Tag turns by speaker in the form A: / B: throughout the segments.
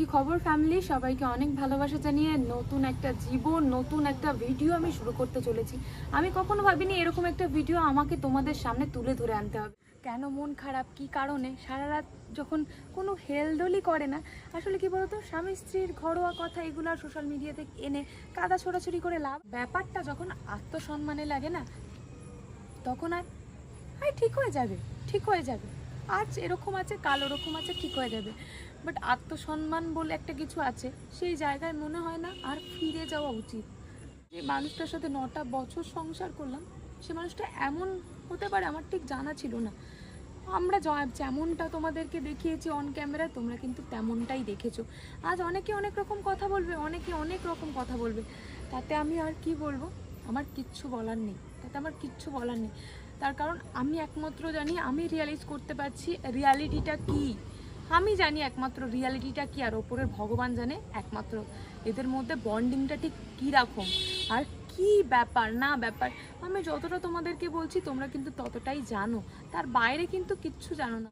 A: কি খবর ফ্যামিলি সবাইকে অনেক ভালোবাসা জানিয়ে নতুন একটা জীবন, নতুন একটা ভিডিও আমি শুরু করতে চলেছি। আমি কখনো ভাবিনি এরকম একটা ভিডিও আমাকে তোমাদের সামনে তুলে ধরে আনতে হবে। কেন মন খারাপ? কি কারণে? সারা রাত যখন কোনো হেলদোলই করে না, আসলে কি বলতো? স্বামী স্ত্রীর ঘরোয়া কথা এগুলো সোশ্যাল মিডিয়াতে এনে কাদা ছোড়াছুড়ি করে লাভ? ব্যাপারটা যখন আত্মসম্মানে লাগে না, তখন আরে ঠিক হয়ে যাবে, ঠিক হয়ে যাবে। আজ এরকম আছে, কাল ওরকম আছে, ঠিক হয়ে যাবে। বাট আত্মসম্মান বলে একটা কিছু আছে, সেই জায়গায় মনে হয় না আর ফিরে যাওয়া উচিত। যে মানুষটার সাথে নটা বছর সংসার করলাম, সে মানুষটা এমন হতে পারে, আমার ঠিক জানা ছিল না। আমরা যেমনটা তোমাদেরকে দেখিয়েছি অন ক্যামেরা তোমরা কিন্তু তেমনটাই দেখেছ। আজ অনেকে অনেক রকম কথা বলবে, অনেকে অনেক রকম কথা বলবে। তাতে আমি আর কি বলব? আমার কিচ্ছু বলার নেই, তাতে আমার কিচ্ছু বলার নেই। তার কারণ আমি একমাত্র জানি, আমি রিয়ালাইজ করতে পারছি রিয়ালিটিটা কি। আমি জানি একমাত্র রিয়ালিটিটা কি আর ওপরের ভগবান জানে একমাত্র। এদের মধ্যে বন্ডিংটা ঠিক কীরকম? আর কি ব্যাপার? না ব্যাপার। আমি যতটা তোমাদেরকে বলছি, তোমরা কিন্তু ততটাই জানো। তার বাইরে কিন্তু কিচ্ছু জানো না।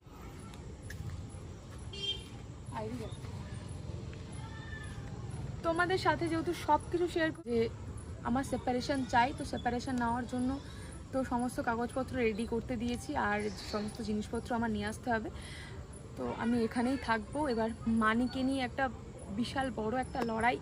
A: তোমাদের সাথে যেহেতু সব কিছু শেয়ার যে আমার সেপারেশন চাই, তো সেপারেশন নেওয়ার জন্য তো সমস্ত কাগজপত্র রেডি করতে দিয়েছি আর সমস্ত জিনিসপত্র আমার নিয়ে আসতে হবে। তো আমি এখানেই থাকব। এবার মানিকে নিয়ে একটা বিশাল বড় একটা লড়াই,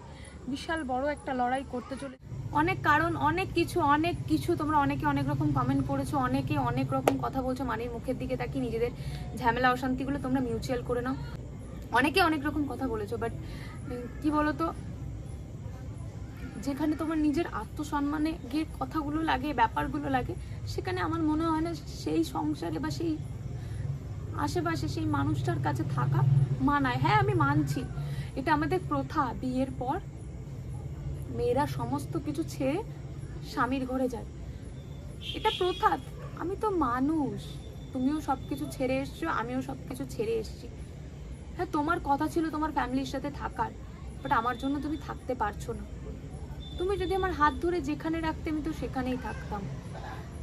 A: বিশাল বড় একটা লড়াই করতে চলে অনেক কারণ, অনেক কিছু অনেক কিছু। তোমরা অনেকে অনেক রকম কমেন্ট করেছ, অনেকে অনেক রকম কথা বলছো। মানির মুখের দিকে তাকিয়ে নিজেদের ঝামেলা, অশান্তিগুলো তোমরা মিউচুয়াল করে নাও। অনেকে অনেক রকম কথা বলেছ বাট কি বলতো? যেখানে তোমার নিজের আত্মসম্মানে গিয়ে কথাগুলো লাগে, ব্যাপারগুলো লাগে, সেখানে আমার মনে হয় না সেই সংসারে বা সেই আশেপাশে সেই মানুষটার কাছে থাকা মানায়। হ্যাঁ আমি মানছি। এটা আমাদের প্রথা। বিয়ের পর মেয়েরা সমস্ত কিছু ছেড়ে স্বামীর ঘরে যায়। এটা প্রথা। আমি তো মানুষ। তুমিও সব কিছু ছেড়ে এসছো, আমিও সব কিছু ছেড়ে এসেছি। হ্যাঁ তোমার কথা ছিল তোমার ফ্যামিলির সাথে থাকার, বাট আমার জন্য তুমি থাকতে পারছ না। তুমি যদি আমার হাত ধরে যেখানে রাখতে, আমি তো সেখানেই থাকতাম।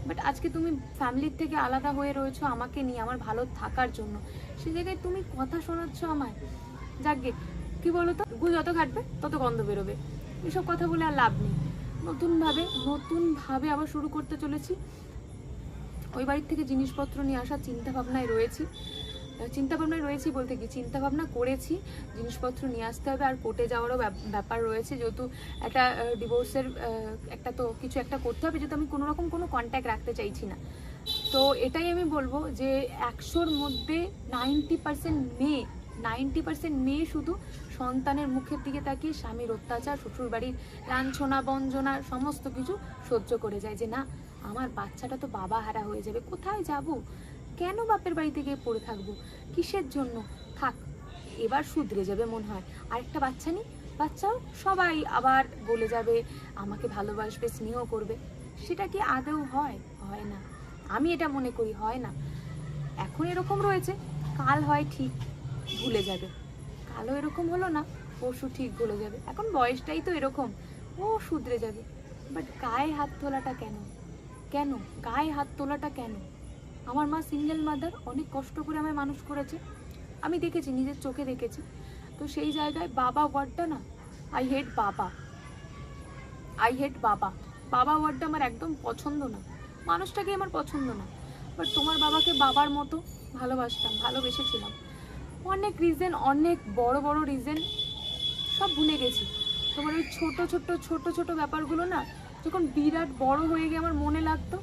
A: বাট আজকে তুমি ফ্যামিলির থেকে আলাদা হয়ে রয়েছো আমাকে নিয়ে, আমার ভালো থাকার জন্য। সে জায়গায় তুমি কথা শোনাচ্ছ আমায়। যাকে, কি বলো তো গু যত ঘাটবে, তত গন্ধ বেরোবে। এসব কথা বলে আর লাভ নেই। নতুনভাবে নতুনভাবে আবার শুরু করতে চলেছি। ওই বাড়ির থেকে জিনিসপত্র নিয়ে আসার চিন্তা ভাবনায় রয়েছি। চিন্তা ভাবনায় রয়েছি বলতে কি? চিন্তা ভাবনা করেছি, জিনিসপত্র নিয়ে আসতে হবে আর কোর্টে যাওয়ারও ব্যাপ- ব্যাপার রয়েছে। যেহেতু একটা ডিভোর্সের একটা তো কিছু একটা করতে হবে, যেহেতু আমি কোনো রকম কোনো কন্ট্যাক্ট রাখতে চাইছি না। তো এটাই আমি বলব যে একশোর মধ্যে নাইনটি পার্সেন্ট মেয়ে নাইনটি পার্সেন্ট মেয়ে শুধু সন্তানের মুখের দিকে তাকিয়ে স্বামীর অত্যাচার শ্বশুরবাড়ির লাঞ্ছনা বঞ্জনা সমস্ত কিছু সহ্য করে যায় যে, না, আমার বাচ্চাটা তো বাবা হারা হয়ে যাবে, কোথায় যাব? কেন বাপের বাড়িতে গিয়ে পড়ে থাকব? কিসের জন্য? থাক, এবার শুধরে যাবে মনে হয়। আরেকটা বাচ্চা নেই? বাচ্চাও সবাই আবার বলে যাবে, আমাকে ভালোবাসবে, স্নেহ করবে। সেটা কি আদৌ হয়? হয় না। আমি এটা মনে করি, হয় না। এখন এরকম রয়েছে, কাল হয় ঠিক, ভুলে যাবে। কালও এরকম হলো না, পরশু ঠিক ভুলে যাবে। এখন বয়সটাই তো এরকম, ও শুধরে যাবে। বাট গায়ে হাত তোলাটা কেন? কেন? গায়ে হাত তোলাটা কেন? আমার মা সিঙ্গেল মাদার অনেক কষ্ট করে আমায় মানুষ করেছে। আমি দেখেছি, নিজের চোখে দেখেছি। তো সেই জায়গায় বাবা ওয়ার্ডটা না আই হেট বাবা। আই হেট বাবা। বাবা ওয়ার্ডটা আমার একদম পছন্দ না। মানুষটাকে আমার পছন্দ না। বাট তোমার বাবাকে বাবার মতো ভালোবাসতাম, ভালোবেসেছিলাম। অনেক রিজন অনেক বড় বড় রিজন সব ভুলে গেছি। তোমার ওই ছোট ছোট ছোট ছোট ব্যাপারগুলো না, যখন বিরাট বড় হয়ে গিয়ে আমার মনে লাগতো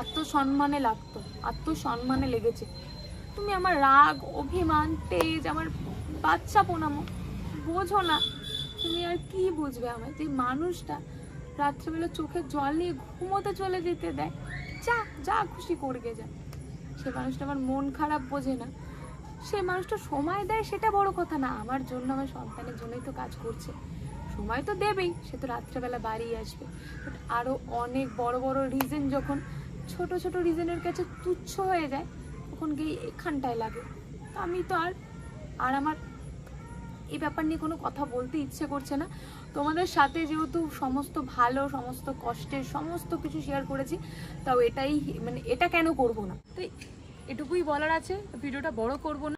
A: আত্মসম্মানে লাগতো, আত্মসম্মানে লেগেছে। তুমি আমার রাগ, অভিমান, তেজ, আমার বাচ্চা পোনামো বোঝো না। তুমি আর কি বুঝবে আমার যে মানুষটা রাত্রিবেলা চোখে জল নিয়ে ঘুমোতে চলে যেতে দেয়, যা যা খুশি করবে যা। সে মানুষটা আমার মন খারাপ বোঝে না। সে মানুষটা সময় দেয় সেটা বড় কথা না, আমার জন্য, আমার সন্তানের জন্যই তো কাজ করছে। সময় তো দেবেই, সে তো রাত্রেবেলা বাড়ি আসবে। আরও অনেক বড় বড় রিজন যখন ছোট ছোট রিজনের কাছে তুচ্ছ হয়ে যায়, তখন গিয়ে এখানটায় লাগে। তো আমি তো আর আর আমার এই ব্যাপার নিয়ে কোনো কথা বলতে ইচ্ছে করছে না। তোমাদের সাথে যেহেতু সমস্ত ভালো, সমস্ত কষ্টের সমস্ত কিছু শেয়ার করেছি, তাও এটাই মানে এটা কেন করব না? তো এটুকুই বলার আছে, ভিডিওটা বড় করব না।